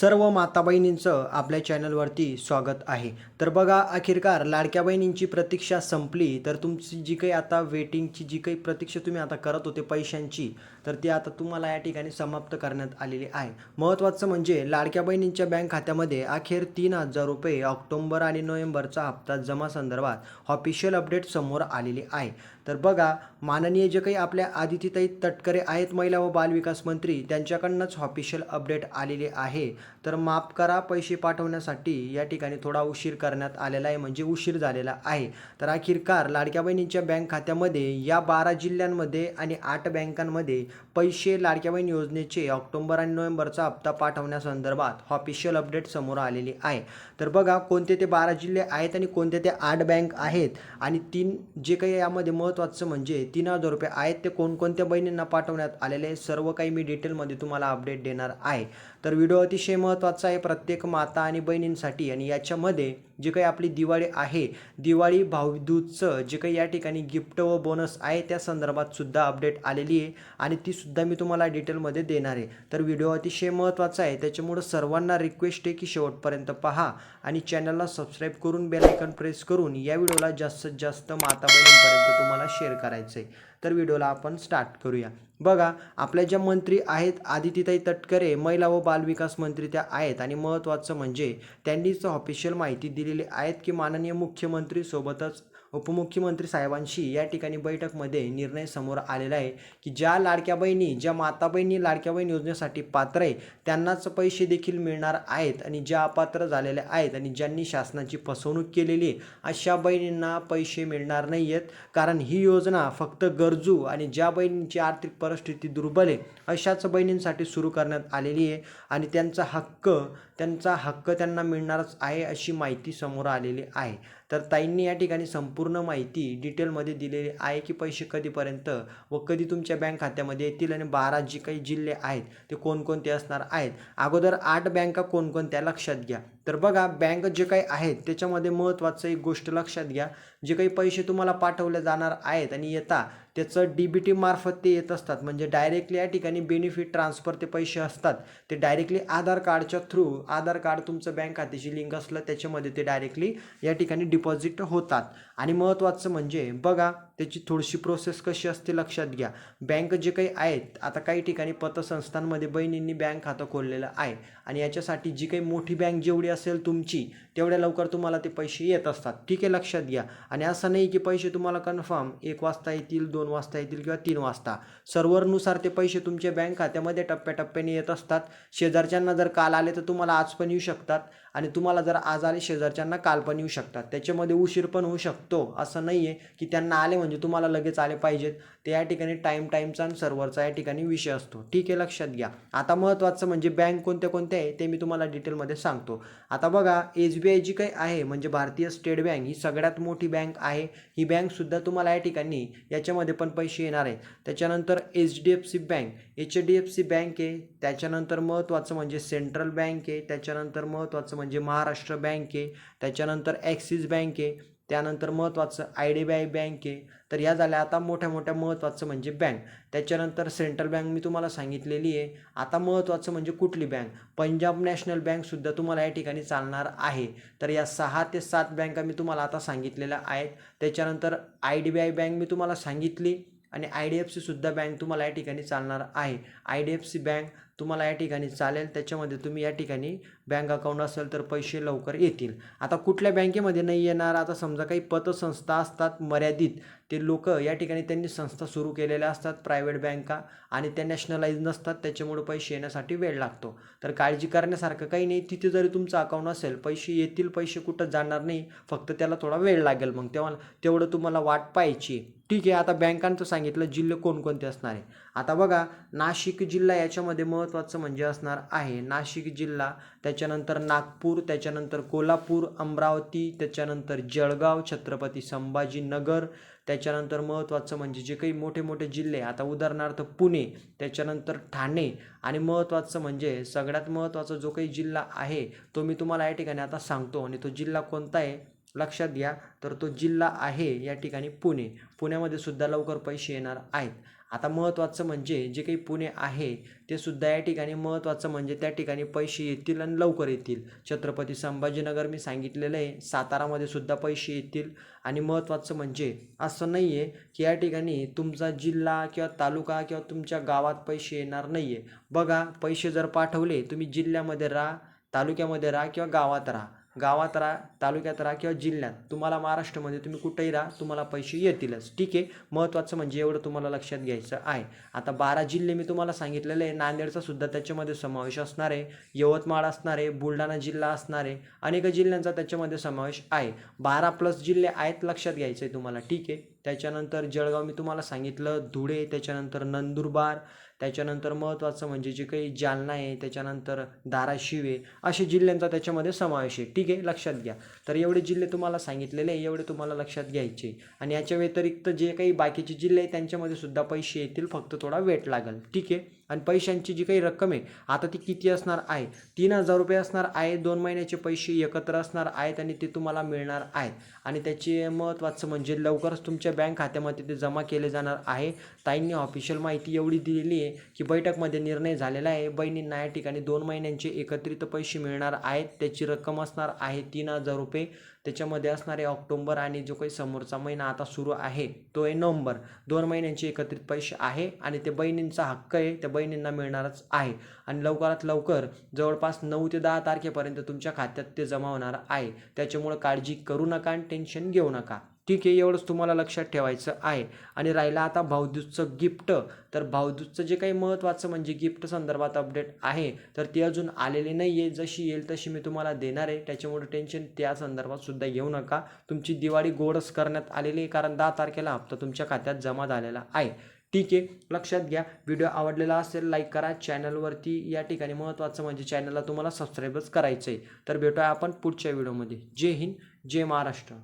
सर्व माता बहिणींचं आपल्या चॅनलवरती स्वागत आहे. तर बघा अखेरकार लाडक्या बहिणींची प्रतीक्षा संपली. तर तुमची जी काही आता वेटिंगची जी काही प्रतीक्षा तुम्ही आता करत होते पैशांची तर ती आता तुम्हाला या ठिकाणी समाप्त करण्यात आलेली आहे. महत्त्वाचं म्हणजे लाडक्या बहिणींच्या बँक खात्यामध्ये अखेर तीन हजार रुपये ऑक्टोंबर आणि नोव्हेंबरचा हप्ता जमा संदर्भात ऑफिशियल अपडेट समोर आलेली आहे. तर बघा माननीय जे काही आपल्या आदितीताई तटकरे आहेत महिला व बालविकास मंत्री त्यांच्याकडनंच ऑफिशियल अपडेट आलेले आहे. तर माफ करा पैसे पाठवण्यासाठी या ठिकाणी थोडा उशीर करण्यात आलेला आहे म्हणजे उशीर झालेला आहे. तर अखेरकार लाडक्या बहिणींच्या बँक खात्यामध्ये या बारा जिल्ह्यांमध्ये आणि आठ बँकांमध्ये पैसे लाडक्या बहीण योजनेचे ऑक्टोबर आणि नोव्हेंबरचा हप्ता पाठवण्यासंदर्भात ऑफिशियल अपडेट समोर आलेली आहे. तर बघा कोणते ते बारा जिल्हे आहेत आणि कोणते ते आठ बँक आहेत? आणि तीन जे काही यामध्ये महत्त्वाचं म्हणजे तीन हजार रुपये आहेत ते कोणकोणत्या बहिणींना पाठवण्यात आलेले आहे सर्व काही मी डिटेलमध्ये तुम्हाला अपडेट देणार आहे. तर व्हिडिओ अतिशय महत्त्वाचा आहे प्रत्येक माता आणि बहिणींसाठी आणि याच्यामध्ये जे काही आपली दिवाळी आहे दिवाळी भाऊदूजचं जे काही या ठिकाणी गिफ्ट व बोनस आहे त्या संदर्भात सुद्धा अपडेट आलेली आहे आणि ती सुद्धा मी तुम्हाला डिटेलमध्ये देणार आहे. तर व्हिडिओ अतिशय महत्त्वाचा आहे त्याच्यामुळं सर्वांना रिक्वेस्ट आहे की शेवटपर्यंत पहा आणि चॅनलला सबस्क्राईब करून बेलायकन प्रेस करून या व्हिडिओला जास्तीत जास्त माता बहिणींपर्यंत तुम्हाला शेअर करायचं आहे तर व्हिडिओला आपण स्टार्ट करूया. बघा आपल्या ज्या मंत्री आहेत आदितीताई तटकरे महिला व बालविकास मंत्री त्या आहेत आणि महत्त्वाचं म्हणजे त्यांनीच ऑफिशियल माहिती दिली दिलेली आहेत की माननीय मुख्यमंत्री सोबतच उपमुख्यमंत्री साहेबांशी या ठिकाणी बैठकमध्ये निर्णय समोर आलेला आहे की ज्या लाडक्या बहिणी ज्या माता बहिणी लाडक्या बहीण योजनेसाठी पात्र आहे त्यांनाच पैसे देखील मिळणार आहेत आणि ज्या अपात्र झालेल्या आहेत आणि ज्यांनी शासनाची फसवणूक केलेली आहे अशा बहिणींना पैसे मिळणार नाही आहेत कारण ही योजना फक्त गरजू आणि ज्या बहिणींची आर्थिक परिस्थिती दुर्बल आहे अशाच बहिणींसाठी सुरू करण्यात आलेली आहे आणि त्यांचा हक्क त्यांचा हक्क त्यांना मिळणारच आहे अशी माहिती समोर आलेली आहे. तर ताईंनी या ठिकाणी संपूर्ण माहिती डिटेलमध्ये दिलेली आहे की पैसे कधीपर्यंत व कधी तुमच्या बँक खात्यामध्ये येतील आणि बारा जी काही जिल्हे आहेत ते कोणकोणते असणार आहेत? अगोदर आठ बँका कोणकोणत्या? लक्षात घ्या. तर बघा बँक जे काही आहेत त्याच्यामध्ये महत्त्वाचं एक गोष्ट लक्षात घ्या. जे काही पैसे तुम्हाला पाठवले जाणार आहेत आणि येता त्याचं डी बी टी मार्फत ते येत असतात. म्हणजे डायरेक्टली या ठिकाणी बेनिफिट ट्रान्सफर ते पैसे असतात. ते डायरेक्टली आधार कार्डच्या थ्रू आधार कार्ड तुमचं बँक खात्याची लिंक असलं त्याच्यामध्ये ते डायरेक्टली या ठिकाणी डिपॉझिट होतात. आणि महत्त्वाचं म्हणजे बघा त्याची थोडीशी प्रोसेस कशी असते लक्षात घ्या. बँक जे काही आहेत आता काही ठिकाणी पतसंस्थांमध्ये बहिणींनी बँक खातं खोललेलं आहे. आणि याच्यासाठी जी काही मोठी बँक जेवढी असेल तुमची तेवढ्या लवकर तुम्हाला ते पैसे येत असतात. ठीक आहे लक्षात घ्या. आणि असं नाही की पैसे तुम्हाला कन्फर्म एक वाजता येतील दोन वाजता येतील किंवा तीन वाजता. सर्व्हरनुसार ते पैसे तुमच्या बँक खात्यामध्ये टप्प्याटप्प्याने येत असतात. शेजारच्यांना जर काल आले तर तुम्हाला आज पण येऊ शकतात. आणि तुम्हाला जर आज आले शेजारच्यांना काल पण येऊ शकतात. त्याच्यामध्ये उशीर पण होऊ शकतो. असं नाही आहे की त्यांना आले म्हणजे तुम्हाला लगेच आले पाहिजेत. ते या ठिकाणी टाईम टाईमचा आणि सर्व्हरचा या ठिकाणी विषय असतो. ठीक आहे लक्षात घ्या. आता महत्त्वाचं म्हणजे बँक कोणत्या कोणत्या आहे ते मी तुम्हाला डिटेलमध्ये सांगतो. आता बघा एस बी आय जी काही आहे म्हणजे भारतीय स्टेट बँक ही सगळ्यात मोठी बँक आहे. ही बँकसुद्धा तुम्हाला या ठिकाणी याच्यामध्ये पण पैसे येणार आहेत. त्याच्यानंतर H D F C bank H D F C bank आहे. त्याच्यानंतर महत्त्वाचं म्हणजे सेंट्रल बँक आहे. त्याच्यानंतर महत्त्वाचं म्हणजे महाराष्ट्र बँक आहे त्याच्यानंतर ॲक्सिस बँक आहे त्यानंतर महत्त्वाचं I D B I bank आहे तर या झाल्या आता मोठ्या मोठ्या महत्त्वाचं म्हणजे बँक. त्याच्यानंतर सेंट्रल बँक मी तुम्हाला सांगितलेली आहे. आता महत्त्वाचं म्हणजे कुठली बँक? पंजाब नॅशनल बँकसुद्धा तुम्हाला या ठिकाणी चालणार आहे. तर या सहा ते सात बँका मी तुम्हाला आता सांगितलेल्या आहेत. त्याच्यानंतर I D B I bank मी तुम्हाला सांगितली आणि आय डी एफ सीसुद्धा बँक तुम्हाला या ठिकाणी चालणार आहे. I D F C bank तुम्हाला या ठिकाणी चालेल त्याच्यामध्ये तुम्ही या ठिकाणी बँक अकाउंट असेल तर पैसे लवकर येतील. आता कुठल्या बँकेमध्ये नाही येणार? आता समजा काही पतसंस्था असतात मर्यादित ते लोक या ठिकाणी त्यांनी संस्था सुरू केलेल्या असतात प्रायव्हेट बँका आणि त्या नॅशनलाइज नसतात त्याच्यामुळे पैसे येण्यासाठी वेळ लागतो. तर काळजी करण्यासारखं काही नाही. तिथे जरी तुमचं अकाउंट असेल पैसे येतील पैसे कुठं जाणार नाही फक्त त्याला थोडा वेळ लागेल मग. तेव्हा तेवढं तुम्हाला वाट पाहायची. ठीक आहे आता बँकांचं सांगितलं जिल्हे कोणकोणते असणार आहे आता बघा नाशिक जिल्हा याच्यामध्ये महत्त्वाचं म्हणजे असणार आहे. नाशिक जिल्हा त्याच्यानंतर नागपूर त्याच्यानंतर कोल्हापूर अमरावती त्याच्यानंतर जळगाव छत्रपती संभाजीनगर त्याच्यानंतर महत्त्वाचं म्हणजे जे काही मोठे मोठे जिल्हे आता उदाहरणार्थ पुणे त्याच्यानंतर ठाणे आणि महत्त्वाचं म्हणजे सगळ्यात महत्त्वाचा जो काही जिल्हा आहे तो मी तुम्हाला या ठिकाणी आता सांगतो. आणि तो जिल्हा कोणता आहे? लक्षात घ्या. तर तो जिल्हा आहे या ठिकाणी पुणे. पुण्यामध्ये सुद्धा लवकर पैसे येणार आहेत. आता महत्त्वाचं म्हणजे जे काही पुणे आहे ते सुद्धा या ठिकाणी महत्त्वाचं म्हणजे त्या ठिकाणी पैसे येतील आणि लवकर येतील. छत्रपती संभाजीनगर मी सांगितलेलं आहे सातारामध्ये सुद्धा पैसे येतील. आणि महत्त्वाचं म्हणजे असं नाही आहे की या ठिकाणी तुमचा जिल्हा किंवा तालुका किंवा तुमच्या गावात पैसे येणार नाही आहे बघा पैसे जर पाठवले तुम्ही जिल्ह्यामध्ये राहा तालुक्यामध्ये राहा किंवा गावात राहा. गावात राहा तालुक्यात राहा किंवा जिल्ह्यात तुम्हाला महाराष्ट्रामध्ये तुम्ही कुठेही राहा तुम्हाला पैसे येतीलच. ठीक आहे? महत्त्वाचं म्हणजे एवढं तुम्हाला लक्षात घ्यायचं आहे. आता बारा जिल्हे मी तुम्हाला सांगितलेले आहे. नांदेडचा सुद्धा त्याच्यामध्ये समावेश असणार आहे. यवतमाळ असणार आहे. बुलढाणा जिल्हा असणार आहे. अनेक जिल्ह्यांचा त्याच्यामध्ये समावेश आहे. बारा प्लस जिल्हे आहेत लक्षात घ्यायचं आहे तुम्हाला. ठीक आहे? त्याच्यानंतर जळगाव मी तुम्हाला सांगितलं. धुळे त्याच्यानंतर नंदुरबार त्याच्यानंतर महत्त्वाचं म्हणजे जे काही जालना आहे त्याच्यानंतर धाराशिव आहे असे जिल्ह्यांचा त्याच्यामध्ये समावेश आहे. ठीक आहे? लक्षात घ्या. तर एवढे जिल्हे तुम्हाला सांगितलेले आहे एवढे तुम्हाला लक्षात घ्यायचे आणि याच्या व्यतिरिक्त जे काही बाकीचे जिल्हे आहेत त्यांच्यामध्ये सुद्धा पैसे येतील फक्त थोडा वेट लागेल. ठीक आहे? आणि पैशांची जी काही रक्कम आहे आता ती किती असणार आहे? तीन हजार रुपये असणार आहे दोन महिन्याचे पैसे एकत्र असणार आहेत आणि ते तुम्हाला मिळणार आहेत. आणि त्याचे महत्त्वाचं म्हणजे लवकरच तुमच्या बँक खात्यामध्ये ते जमा केले जाणार आहे. ताईंनी ऑफिशियल माहिती एवढी दिलेली आहे की बैठकमध्ये निर्णय झालेला आहे. बहिणींना या ठिकाणी दोन महिन्यांचे एकत्रित पैसे मिळणार आहेत. त्याची रक्कम असणार आहे तीन हजार रुपये. त्याच्यामध्ये असणारे ऑक्टोंबर आणि जो काही समोरचा महिना आता सुरू आहे तो आहे नोव्हेंबर. दोन महिन्यांचे एकत्रित पैसे आहे आणि ते बहिणींचा हक्क आहे. त्या बहिणींना मिळणारच आहे. आणि लवकरात लवकर जवळपास नऊ ते दहा तारखेपर्यंत तुमच्या खात्यात ते जमा होणार आहे. त्याच्यामुळं काळजी करू नका आणि टेन्शन घेऊ नका. ठीक आहे एवढंच तुम्हाला लक्षात ठेवायचं आहे. आणि राहिलं आता भाऊदूजचं गिफ्ट. तर भाऊदूजचं जे काही महत्त्वाचं म्हणजे गिफ्ट संदर्भात अपडेट आहे तर ती अजून आलेली नाही आहे जशी येईल तशी मी तुम्हाला देणार आहे. त्याच्यामुळे टेन्शन त्या संदर्भात सुद्धा घेऊ नका. तुमची दिवाळी गोडच करण्यात आलेली आहे कारण दहा तारखेला हप्ता तुमच्या खात्यात जमा झालेला आहे. ठीक आहे लक्षात घ्या. व्हिडिओ आवडलेला असेल लाईक करा. चॅनलवरती या ठिकाणी महत्त्वाचं म्हणजे चॅनलला तुम्हाला सबस्क्राईबच करायचं आहे तर भेटूया आपण पुढच्या व्हिडिओमध्ये जय हिंद जय महाराष्ट्र.